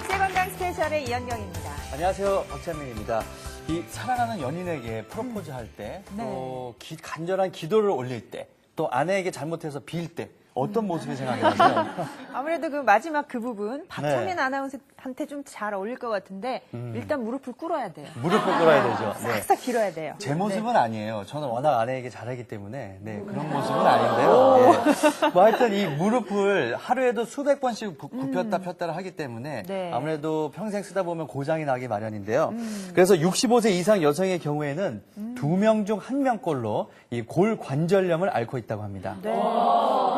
백세건강 스페셜의 이현경입니다. 안녕하세요. 박찬민입니다. 이 사랑하는 연인에게 프로포즈 할 때, 네. 또 기- 간절한 기도를 올릴 때, 또 아내에게 잘못해서 빌 때, 어떤 모습이 생각이 나세요? 아무래도 그 마지막 그 부분 박찬민 네. 음. 아나운서한테 좀 잘 어울릴 것 같은데 일단 무릎을 꿇어야 돼요. 무릎을 꿇어야 되죠. 네. 싹싹 빌어야 돼요. 제 모습은 아니에요. 저는 워낙 아내에게 잘하기 때문에 네, 그런 모습은 아닌데요. 예. 뭐 하여튼 이 무릎을 하루에도 수백 번씩 구- 굽혔다 폈다를 하기 때문에 네. 아무래도 평생 쓰다 보면 고장이 나기 마련인데요. 그래서 65세 이상 여성의 경우에는 두명 중 한 명꼴로 이 골 관절염을 앓고 있다고 합니다. 네.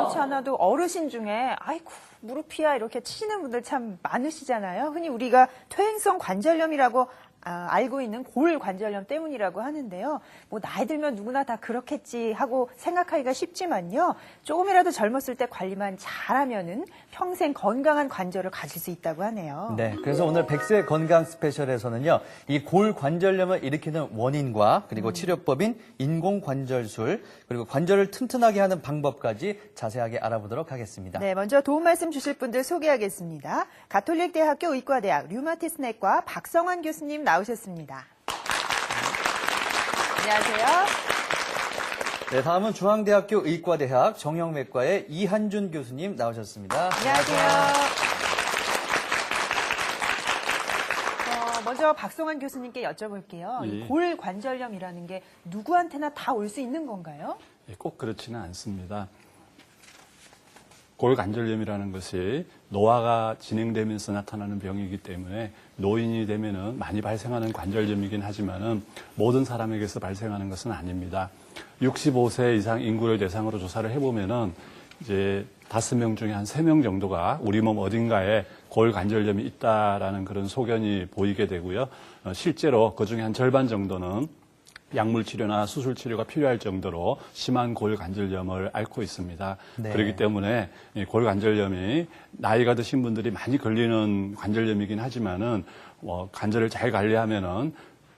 그렇지 않아도 어르신 중에 아이고 무릎이야 이렇게 치시는 분들 참 많으시잖아요. 흔히 우리가 퇴행성 관절염이라고 아, 알고 있는 골 관절염 때문이라고 하는데요. 뭐 나이 들면 누구나 다 그렇겠지 하고 생각하기가 쉽지만요. 조금이라도 젊었을 때 관리만 잘하면은 평생 건강한 관절을 가질 수 있다고 하네요. 네, 그래서 오늘 백세 건강 스페셜에서는요, 이 골관절염을 일으키는 원인과 그리고 치료법인 인공 관절술, 그리고 관절을 튼튼하게 하는 방법까지 자세하게 알아보도록 하겠습니다. 네, 먼저 도움 말씀 주실 분들 소개하겠습니다. 가톨릭대학교 의과대학 류마티스내과 박성환 교수님 나오셨습니다. 안녕하세요. 네, 다음은 중앙대학교 의과대학 정형외과의 이한준 교수님 나오셨습니다. 안녕하세요. 어, 먼저 박성환 교수님께 여쭤볼게요. 이 예. 골관절염이라는 게 누구한테나 다 올 수 있는 건가요? 예, 꼭 그렇지는 않습니다. 골관절염이라는 것이 노화가 진행되면서 나타나는 병이기 때문에 노인이 되면은 많이 발생하는 관절염이긴 하지만은 모든 사람에게서 발생하는 것은 아닙니다. 65세 이상 인구를 대상으로 조사를 해보면은 이제 다섯 명 중에 한 세 명 정도가 우리 몸 어딘가에 골관절염이 있다라는 그런 소견이 보이게 되고요. 어, 실제로 그 중에 한 절반 정도는 약물 치료나 수술 치료가 필요할 정도로 심한 골관절염을 앓고 있습니다. 네. 그렇기 때문에 이 골관절염이 나이가 드신 분들이 많이 걸리는 관절염이긴 하지만은 어, 관절을 잘 관리하면은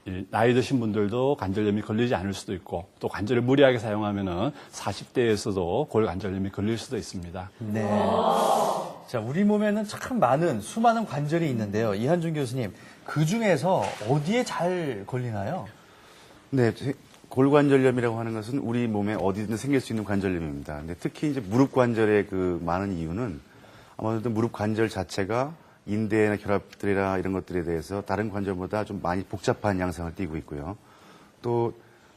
이 나이 드신 분들도 관절염이 걸리지 않을 수도 있고 또 관절을 무리하게 사용하면은 40대에서도 골관절염이 걸릴 수도 있습니다. 네. 자, 우리 몸에는 참 많은, 수많은 관절이 있는데요. 이한준 교수님, 그 중에서 어디에 잘 걸리나요? 네, 제- 골관절염이라고 하는 것은 우리 몸에 어디든 생길 수 있는 관절염입니다. 근데 특히 이제 무릎 관절의 그 많은 이유는 아무래도 무릎 관절 자체가 인대나 결합들이나 이런 것들에 대해서 다른 관절보다 좀 많이 복잡한 양상을 띠고 있고요. 또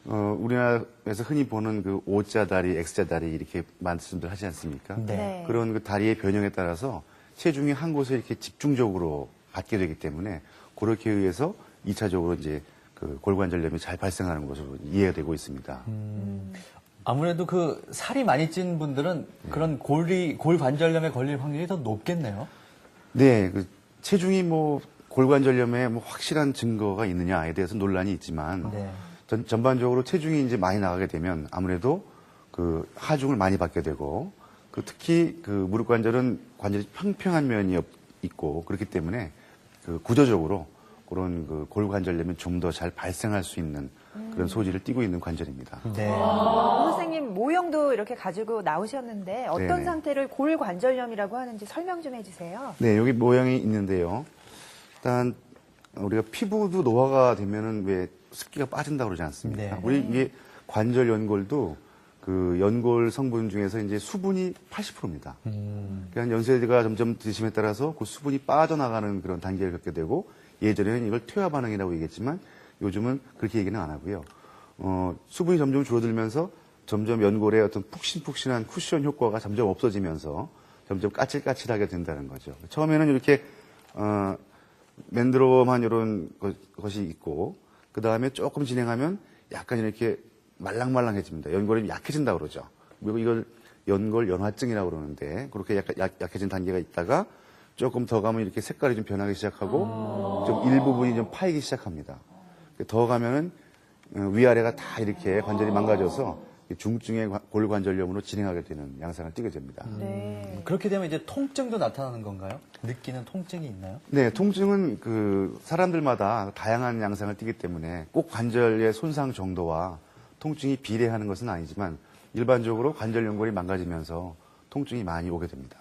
어, 우리나라에서 흔히 보는 그 O자 다리, X자 다리 이렇게 말씀들 하지 않습니까? 네. 그런 그 다리의 변형에 따라서 체중이 한 곳에 이렇게 집중적으로 받게 되기 때문에 그렇게 의해서 이차적으로 이제 그 골관절염이 잘 발생하는 것으로 이해가 되고 있습니다. 아무래도 그 살이 많이 찐 분들은 그런 골이, 골관절염에 걸릴 확률이 더 높겠네요. 네, 그 체중이 뭐 골관절염에 뭐 확실한 증거가 있느냐에 대해서 논란이 있지만 네. 전, 전반적으로 체중이 이제 많이 나가게 되면 아무래도 그 하중을 많이 받게 되고 그 특히 그 무릎 관절은 관절이 평평한 면이 없- 있고 그렇기 때문에 그 구조적으로 그런 그 골관절염이 좀 더 잘 발생할 수 있는 그런 소지를 띠고 있는 관절입니다. 네. 오 선생님 모형도 이렇게 가지고 나오셨는데 어떤 네네. 상태를 골관절염이라고 하는지 설명 좀 해주세요. 네, 여기 모양이 있는데요. 일단 우리가 피부도 노화가 되면은 왜 습기가 빠진다고 그러지 않습니까? 네. 우리 이게 관절 연골도 그 연골 성분 중에서 이제 수분이 80%입니다. 그러니까 연세가 점점 드심에 따라서 그 수분이 빠져나가는 그런 단계를 겪게 되고 예전에는 이걸 퇴화 반응이라고 얘기했지만 요즘은 그렇게 얘기는 안 하고요. 어, 수분이 점점 줄어들면서 점점 연골의 어떤 푹신푹신한 쿠션 효과가 점점 없어지면서 점점 까칠까칠하게 된다는 거죠. 처음에는 이렇게 어, 맨드롬한 이런 것- 것이 있고 그 다음에 조금 진행하면 약간 이렇게 말랑말랑해집니다. 연골이 약해진다 그러죠. 그리고 이걸 연골 연화증이라고 그러는데 그렇게 약간 약, 약해진 단계가 있다가 조금 더 가면 이렇게 색깔이 좀 변하기 시작하고 좀 일부분이 좀 파이기 시작합니다. 더 가면은 어, 위아래가 다 이렇게 관절이 망가져서 중증의 관- 골관절염으로 진행하게 되는 양상을 띠게 됩니다. 네. 그렇게 되면 이제 통증도 나타나는 건가요? 느끼는 통증이 있나요? 네, 통증은 그 사람들마다 다양한 양상을 띠기 때문에 꼭 관절의 손상 정도와 통증이 비례하는 것은 아니지만 일반적으로 관절 연골이 망가지면서 통증이 많이 오게 됩니다.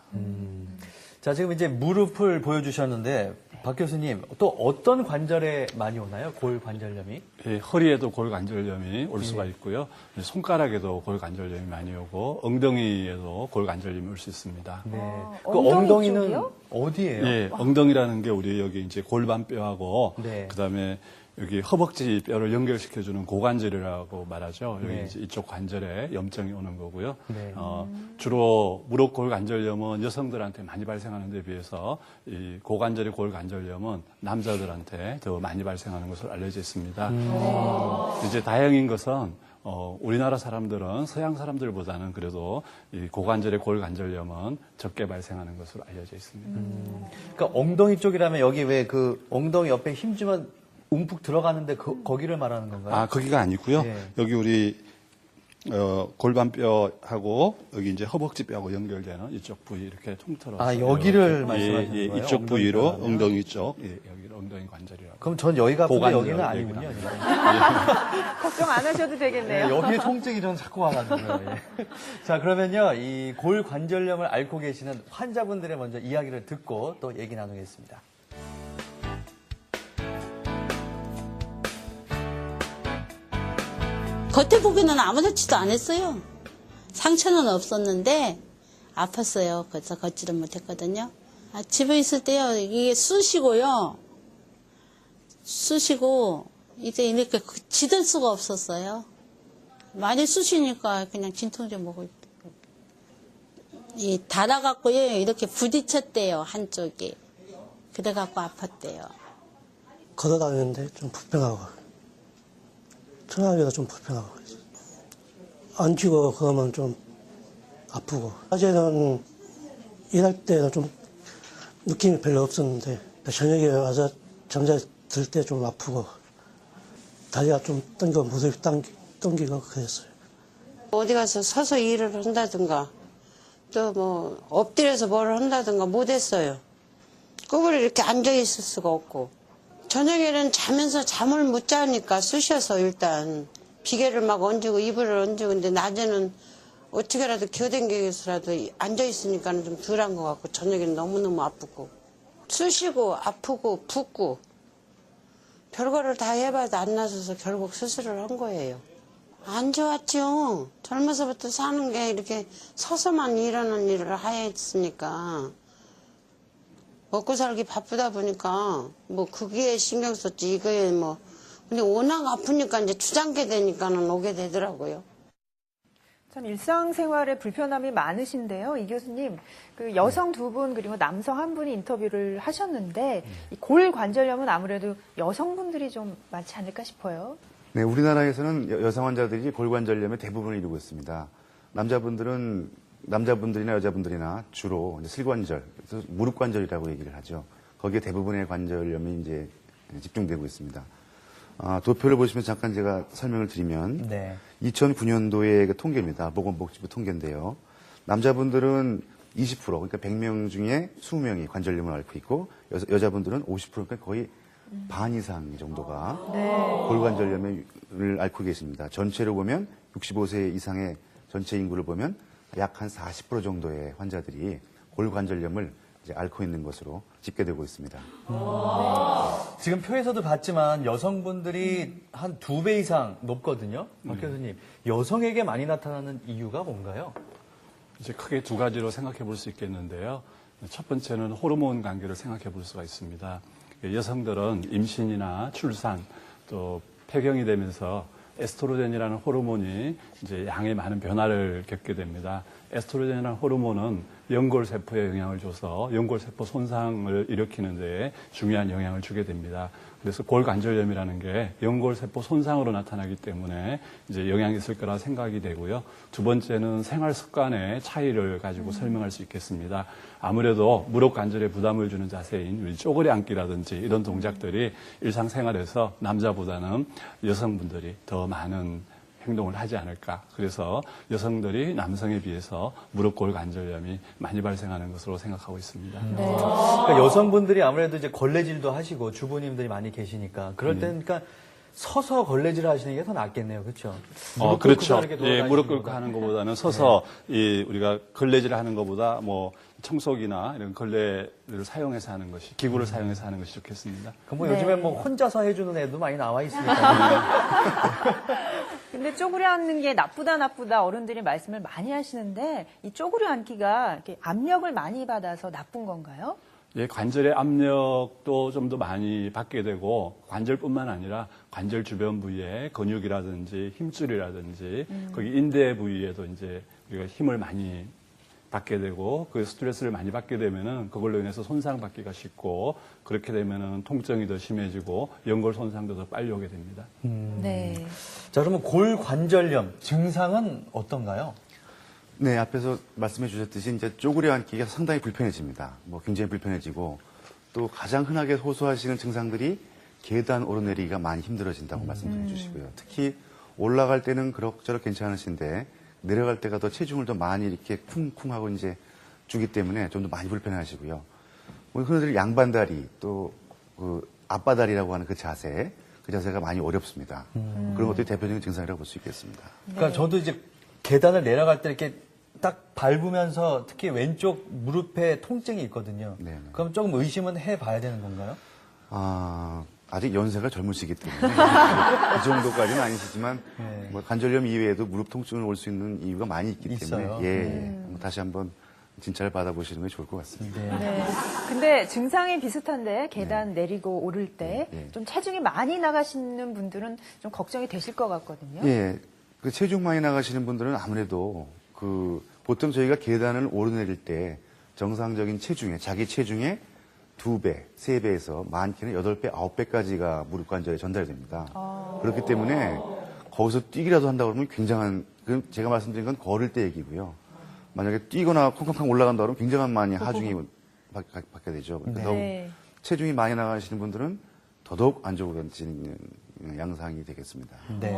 자, 지금 이제 무릎을 보여주셨는데 박 교수님, 또 어떤 관절에 많이 오나요? 골 관절염이? 예, 허리에도 골관절염이 올 수가 있고요. 손가락에도 골관절염이 많이 오고 엉덩이에도 골관절염이 올 수 있습니다. 네. 그 엉덩이 쪽이요? 어디예요? 예, 엉덩이라는 게 우리 여기 이제 골반뼈하고 네. 그다음에 여기 허벅지 뼈를 연결시켜주는 고관절이라고 말하죠. 여기 네. 이쪽 관절에 염증이 오는 거고요. 네. 어, 주로 무릎 골관절염은 여성들한테 많이 발생하는 데 비해서 이 고관절의 골관절염은 남자들한테 더 많이 발생하는 것으로 알려져 있습니다. 이제 다행인 것은 어, 우리나라 사람들은 서양 사람들보다는 그래도 이 고관절의 골관절염은 적게 발생하는 것으로 알려져 있습니다. 그러니까 엉덩이 쪽이라면 여기 왜 그 엉덩이 옆에 힘주면 움푹 들어가는데 그, 거기를 말하는 건가요? 아, 거기가 아니고요. 네. 여기 우리 어, 골반뼈하고 여기 이제 허벅지뼈하고 연결되는 이쪽 부위 이렇게 통틀어서 아, 여기를 이렇게, 말씀하시는 예, 예, 거예요? 이쪽 부위로 엉덩이라면? 엉덩이 쪽, 예, 여기 엉덩이 관절이라고. 그럼 전 여기가 고관절 여기는 아니군요. 걱정 안 하셔도 네, 되겠네요. 여기에 통증이 좀 자꾸 와가지고요. 예. 자, 그러면요, 이 골관절염을 앓고 계시는 환자분들의 먼저 이야기를 듣고 또 얘기 나누겠습니다. 겉에 보기는 아무렇지도 않았어요. 상처는 없었는데 아팠어요. 그래서 걷지를 못했거든요. 아, 집에 있을 때요, 이게 쑤시고요. 쑤시고 이제 이렇게 그- 지들 수가 없었어요. 많이 쑤시니까 그냥 진통제 먹을 이 닫아갖고요 이렇게 부딪혔대요 한쪽이 그래갖고 아팠대요. 걸어 다니는데 좀 불편하고 전화기가 좀 불편하고 앉히고 그러면 좀 아프고 어제는 일할 때는 좀 느낌이 별로 없었는데 저녁에 와서 잠잘 들때 좀 아프고 다리가 좀 당겨 무릎이 당기, 당기고 그랬어요. 어디 가서 서서 일을 한다든가 또 뭐 엎드려서 뭘 한다든가 못했어요. 꾸불이 이렇게 앉아 있을 수가 없고 저녁에는 자면서 잠을 못 자니까 쑤셔서 일단 비계를 막 얹고 이불을 얹고 근데 낮에는 어떻게라도 겨댕겨서라도 앉아 있으니까는 좀 덜한 것 같고 저녁에는 너무너무 아프고 쑤시고 아프고 붓고 별거를 다 해봐도 안 나서서 결국 수술을 한 거예요. 안 좋았죠. 젊어서부터 사는 게 이렇게 서서만 일하는 일을 하였으니까 먹고 살기 바쁘다 보니까 뭐 그게 신경 썼지 이거에 뭐 근데 워낙 아프니까 이제 주장게 되니까는 오게 되더라고요. 참 일상생활에 불편함이 많으신데요. 이 교수님, 그 여성 두 분 그리고 남성 한 분이 인터뷰를 하셨는데 이 골관절염은 아무래도 여성분들이 좀 많지 않을까 싶어요. 네, 우리나라에서는 여- 여성 환자들이 골 관절염의 대부분을 이루고 있습니다. 남자분들은 남자분들이나 여자분들이나 주로 이제 슬관절, 그래서 무릎 관절이라고 얘기를 하죠. 거기에 대부분의 관절염이 이제 집중되고 있습니다. 아, 도표를 보시면 잠깐 제가 설명을 드리면 네. 2009년도의 그 통계입니다. 보건복지부 통계인데요. 남자분들은 20% 그러니까 100명 중에 20명이 관절염을 앓고 있고 여, 자분들은 50% 그러니까 거의 반 이상 정도가 골관절염을 앓고 계십니다. 전체로 보면 65세 이상의 전체 인구를 보면 약 한 40% 정도의 환자들이 골관절염을 이제 앓고 있는 것으로 집계되고 있습니다. 지금 표에서도 봤지만 여성분들이 한 두 배 이상 높거든요. 박 교수님, 여성에게 많이 나타나는 이유가 뭔가요? 이제 크게 두 가지로 생각해 볼 수 있겠는데요. 첫 번째는 호르몬 관계를 생각해 볼 수가 있습니다. 여성들은 임신이나 출산 또 폐경이 되면서 에스트로겐이라는 호르몬이 이제 양에 많은 변화를 겪게 됩니다. 에스트로겐이라는 호르몬은 연골세포에 영향을 줘서 연골세포 손상을 일으키는 데 중요한 영향을 주게 됩니다. 그래서 골관절염이라는 게 연골세포 손상으로 나타나기 때문에 이제 영향이 있을 거라 생각이 되고요. 두 번째는 생활 습관의 차이를 가지고 설명할 수 있겠습니다. 아무래도 무릎 관절에 부담을 주는 자세인 쪼그리 앉기라든지 이런 동작들이 일상생활에서 남자보다는 여성분들이 더 많은 행동을 하지 않을까. 그래서 여성들이 남성에 비해서 무릎 골 관절염이 많이 발생하는 것으로 생각하고 있습니다. 그러니까 여성분들이 아무래도 이제 걸레질도 하시고 주부님들이 많이 계시니까 그럴 때는 그러니까 서서 걸레질을 하시는 게 더 낫겠네요. 그렇죠? 어, 그렇죠. 예, 무릎 꿇고. 하는 것보다는 서서 이 우리가 걸레질 하는 것보다 뭐 청소기나 이런 걸레를 사용해서 하는 것이 기구를 사용해서 하는 것이 좋겠습니다. 그뭐 네. 요즘에 뭐 혼자서 해주는 애도 많이 나와 있으니까. 근데 쪼그려 앉는 게 나쁘다 나쁘다 어른들이 말씀을 많이 하시는데 이 쪼그려 앉기가 이렇게 압력을 많이 받아서 나쁜 건가요? 예, 관절의 압력도 좀 더 많이 받게 되고 관절뿐만 아니라 관절 주변 부위에 근육이라든지 힘줄이라든지 거기 인대 부위에도 이제 우리가 힘을 많이 받게 되고 그 스트레스를 많이 받게 되면은 그걸로 인해서 손상 받기가 쉽고 그렇게 되면은 통증이 더 심해지고 연골 손상도 더 빨리 오게 됩니다. 네. 자, 그러면 골관절염 증상은 어떤가요? 네, 앞에서 말씀해 주셨듯이 이제 쪼그려 앉기가 상당히 불편해집니다. 뭐 굉장히 불편해지고 또 가장 흔하게 호소하시는 증상들이 계단 오르내리기가 많이 힘들어진다고 말씀해 주시고요. 특히 올라갈 때는 그럭저럭 괜찮으신데 내려갈 때가 더 체중을 더 많이 이렇게 쿵쿵하고 이제 주기 때문에 좀 더 많이 불편해하시고요. 뭐 흔히들 양반다리 또 그 앞바다리라고 하는 그 자세, 그 자세가 많이 어렵습니다. 그런 것들이 대표적인 증상이라고 볼 수 있겠습니다. 그러니까 저도 이제 계단을 내려갈 때 이렇게 딱 밟으면서 특히 왼쪽 무릎에 통증이 있거든요. 네네. 그럼 조금 의심은 해봐야 되는 건가요? 아, 아직 연세가 젊으시기 때문에 이 정도까지는 아니시지만 네. 뭐 관절염 이외에도 무릎 통증을 올 수 있는 이유가 많이 있기 때문에 예 네. 다시 한번 진찰을 받아보시는 게 좋을 것 같습니다. 네. 네. 근데 증상이 비슷한데 계단 네. 내리고 오를 때좀 네, 네. 체중이 많이 나가시는 분들은 좀 걱정이 되실 것 같거든요. 예. 그 체중 많이 나가시는 분들은 아무래도 그 보통 저희가 계단을 오르내릴 때 정상적인 체중에 자기 체중에 2배, 3배에서 많게는 8배, 9배까지가 무릎 관절에 전달됩니다. 아~ 그렇기 때문에 거기서 뛰기라도 한다고 그러면 굉장한, 그 제가 말씀드린 건 걸을 때 얘기고요. 만약에 뛰거나 콩콩콩 올라간다 그러면 굉장한 많이 하중이 받, 받게 되죠. 그러니까 네. 체중이 많이 나가시는 분들은 더더욱 안 좋아지는 양상이 되겠습니다. 네.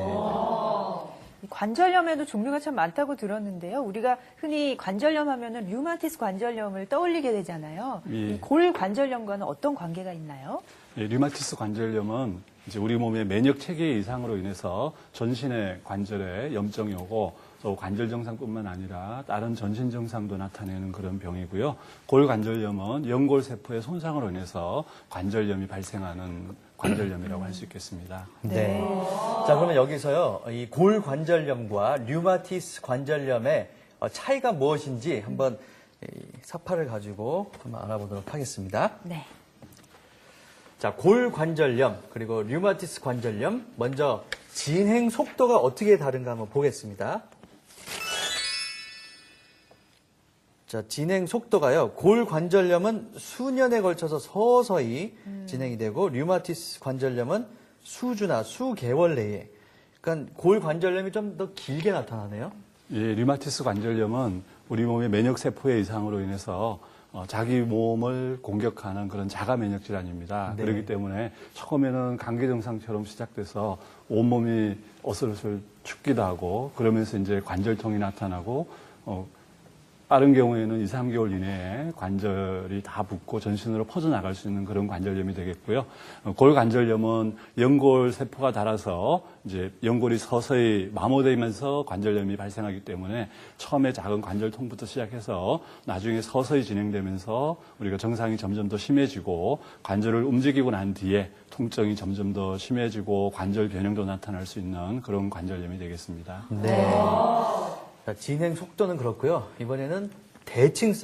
이 관절염에도 종류가 참 많다고 들었는데요. 우리가 흔히 관절염 하면은 류마티스 관절염을 떠올리게 되잖아요. 예. 이골 관절염과는 어떤 관계가 있나요? 예, 류마티스 관절염은 이제 우리 몸의 면역 체계 이상으로 인해서 전신의 관절에 염증이 오고 또 관절 증상뿐만 아니라 다른 전신 증상도 나타내는 그런 병이고요. 골 관절염은 연골 세포의 손상으로 인해서 관절염이 발생하는 관절염이라고 할 수 있겠습니다. 네. 자, 그러면 여기서요, 이 골관절염과 류마티스 관절염의 어, 차이가 무엇인지 한번 이 사파를 가지고 한번 알아보도록 하겠습니다. 네. 자, 골관절염 그리고 류마티스 관절염 먼저 진행 속도가 어떻게 다른가 한번 보겠습니다. 자, 진행 속도가요. 골 관절염은 수년에 걸쳐서 서서히 진행이 되고 류마티스 관절염은 수주나 수개월 내에 그러니까 골 관절염이 좀 더 길게 나타나네요. 예, 류마티스 관절염은 우리 몸의 면역 세포의 이상으로 인해서 어, 자기 몸을 공격하는 그런 자가 면역 질환입니다. 네. 그렇기 때문에 처음에는 감기 증상처럼 시작돼서 온몸이 어슬어슬 춥기도 하고 그러면서 이제 관절통이 나타나고 어, 빠른 경우에는 2, 3개월 이내에 관절이 다 붓고 전신으로 퍼져나갈 수 있는 그런 관절염이 되겠고요. 어, 골관절염은 연골 세포가 닳아서 이제 연골이 서서히 마모되면서 관절염이 발생하기 때문에 처음에 작은 관절통부터 시작해서 나중에 서서히 진행되면서 우리가 증상이 점점 더 심해지고 관절을 움직이고 난 뒤에 통증이 점점 더 심해지고 관절 변형도 나타날 수 있는 그런 관절염이 되겠습니다. 네. 자, 진행 속도는 그렇고요. 이번에는 대칭성